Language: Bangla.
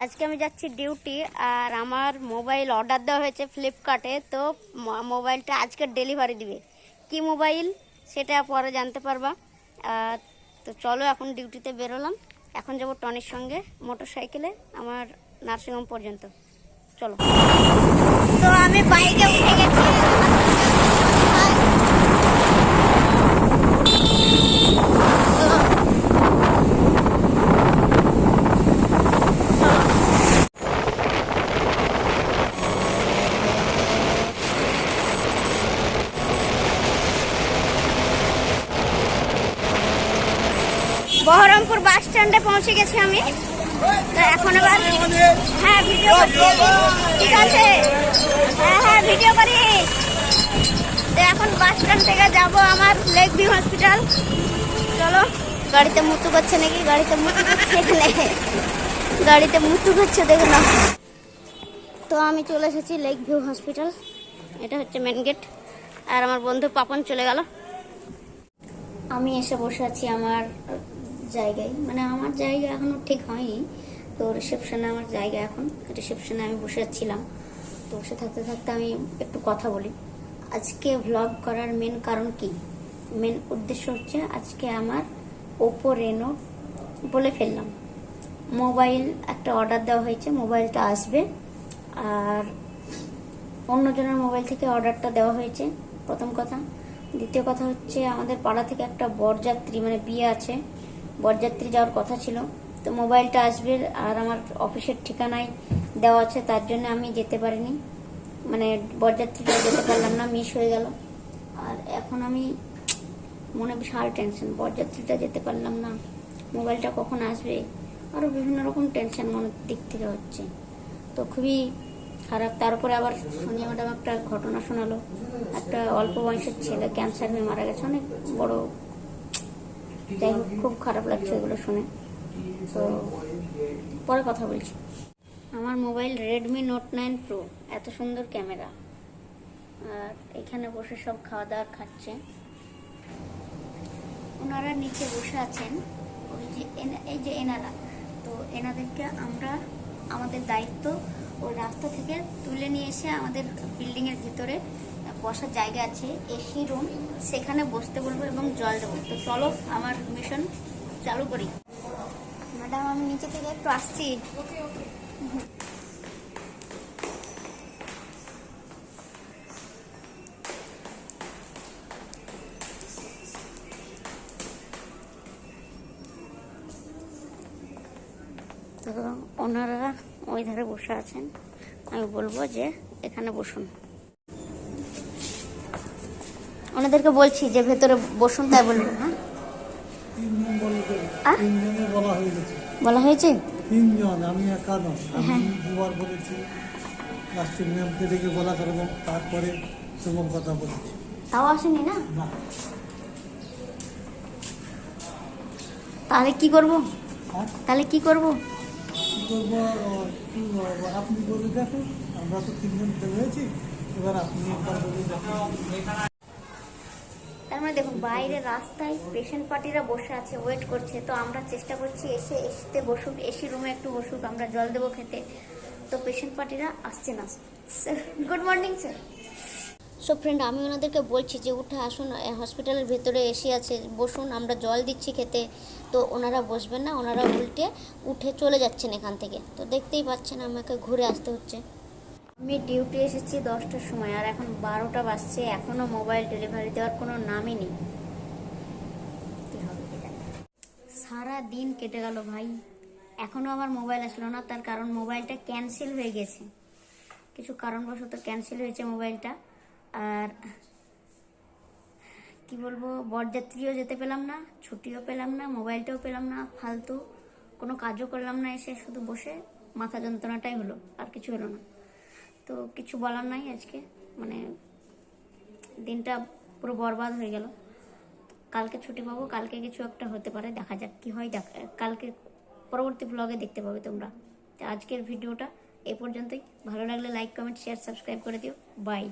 আজকে আমি যাচ্ছি ডিউটি আর আমার মোবাইল অর্ডার দেওয়া হয়েছে ফ্লিপকার্টে তো মোবাইলটা আজকে ডেলিভারি দিবে। কি মোবাইল সেটা পরে জানতে পারবা। তো চলো এখন ডিউটিতে বেরোলাম। এখন যাব টনির সঙ্গে মোটর সাইকেলে আমার নার্সিংহোম পর্যন্ত। চলো। তো আমি বাইকে উঠে গেছি। বহরমপুর বাস স্ট্যান্ডে পৌঁছে গেছি আমি। তো এখন আবার হ্যাঁ ভিডিও ঠিক আছে? হ্যাঁ হ্যাঁ ভিডিও করি। তো এখন বাস স্ট্যান্ড থেকে যাব আমার লেক ভিউ হসপিটাল। চলো, গাড়িতে মুতু করছে নাকি? গাড়িতে মুতু করছে এখানে। গাড়িতে মুতু করছে, দেখো না। তো আমি চলে এসেছি লেক ভিউ হসপিটাল। এটা হচ্ছে মেন গেট আর আমার বন্ধু পাপন চলে গেল। আমি এসে বসে আছি আমার জায়গায় মানে আমার জায়গা এখনও ঠিক হয়নি। তো রিসেপশনে আমার জায়গা এখন। রিসেপশনে আমি বসে ছিলাম তো বসে থাকতে থাকতে আমি একটু কথা বলি। আজকে ভ্লগ করার মেন কারণ কি? মেন উদ্দেশ্য হচ্ছে আজকে আমার ওপো রেনো বলে ফেললাম। মোবাইল একটা অর্ডার দেওয়া হয়েছে মোবাইলটা আসবে। আর অন্যজনের মোবাইল থেকে অর্ডারটা দেওয়া হয়েছে, প্রথম কথা। দ্বিতীয় কথা হচ্ছে আমাদের পাড়া থেকে একটা বরযাত্রী মানে বিয়ে আছে। বরযাত্রী যাওয়ার কথা ছিল। তো মোবাইলটা আসবে আর আমার অফিসের ঠিকানায় দেওয়া আছে, তার জন্য আমি যেতে পারিনি। মানে বরযাত্রীটা যেতে পারলাম না মিস হয়ে গেল। আর এখন আমি মনে বিশাল টেনশন বরযাত্রীটা যেতে পারলাম না। মোবাইলটা কখন আসবে? আরও বিভিন্ন রকম টেনশন মনের দিক থেকে হচ্ছে। তো খুবই খারাপ। তারপরে আবার সোনিয়া ম্যাডাম একটা ঘটনা শোনালো। একটা অল্প বয়সের ছেলে ক্যান্সার হয়ে মারা গেছে। অনেক বড় যাই হোক, খুব খারাপ লাগছে এগুলো শুনে। তো পরে কথা বলছি। আমার mobile Redmi note nine pro এত সুন্দর ক্যামেরা। আর এখানে বসে সব খাওয়া দাওয়া খাচ্ছে। ওনারা নিচে বসে আছেন। ওই যে এই যে এনারা। তো এনাদেরকে আমরা, আমাদের দায়িত্ব ওই রাস্তা থেকে তুলে নিয়ে এসে আমাদের বিল্ডিংয়ের ভিতরে বসার জায়গা আছে এসি রুম সেখানে বসতে বলব এবং জল দেবো। তো চলো আমার মিশন চালু করি। ম্যাডাম, আমি নিচে থেকে একটু আসছি। তো ওনারা ওই ধারে বসে আছেন। আমি বলব যে এখানে বসুন। ওনাদেরকে বলছি যে ভেতরে বসুন তাই বলব হ্যাঁ? বলে হয়ে হয়েছে? তিনজন আমি একা নয় হ্যাঁ। আমি দুবার বলেছি লাস্টে ম্যামকে ডেকে বলা করব তারপরে তোমার কথা বলেছি। তাও আসেনি না? তাহলে কি করব? তাহলে কি করব? করব আপনি বলে দেখুন, আমরা তো তিনজন এবার আপনি একবার বলে দেখুন। তার মানে দেখুন, বাইরে রাস্তায় পেশেন্ট পার্টিরা বসে আছে ওয়েট করছে, তো আমরা চেষ্টা করছি এসে, এসিতে বসুক, এসি রুমে একটু বসুক, আমরা জল দেবো খেতে। তো পেশেন্ট পার্টিরা আসছে না। Sir good morning sir so friend আমি ওনাদেরকে বলছি যে উঠে আসুন হসপিটালের ভেতরে এসে আছে, বসুন, আমরা জল দিচ্ছি খেতে। তো ওনারা বসবেন না, ওনারা উল্টে উঠে চলে যাচ্ছেন এখান থেকে। তো দেখতেই পাচ্ছেন আমাকে ঘুরে আসতে হচ্ছে। আমি ডিউটি এসেছি দশটার সময়, আর এখন বারোটা বাজছে এখনও মোবাইল ডেলিভারি দেওয়ার কোনো নামই নেই। সারা দিন কেটে গেল ভাই। এখনও আমার মোবাইল আসলো না, তার কারণ মোবাইলটা ক্যান্সেল হয়ে গেছে। কিছু কারণবশত ক্যান্সেল হয়েছে মোবাইলটা আর কি বলব, বরযাত্রীও যেতে পেলাম না, ছুটিও পেলাম না, মোবাইলটাও পেলাম না, ফালতু, কোনো কাজও করলাম না এসে শুধু বসে মাথা যন্ত্রণাটাই হলো, আর কিছু হলো না। তো কিছু বলার নাই আজকে মানে দিনটা পুরো বরবাদ হয়ে গেল। কালকে ছুটি পাবো, কালকে কিছু একটা হতে পারে, দেখা যাক কি হয়, দেখ, কালকে পরবর্তী ব্লগে দেখতে পাবে তোমরা। আজকের ভিডিওটা এ পর্যন্তই, ভালো লাগলে লাইক কমেন্ট শেয়ার সাবস্ক্রাইব করে দিও। বাই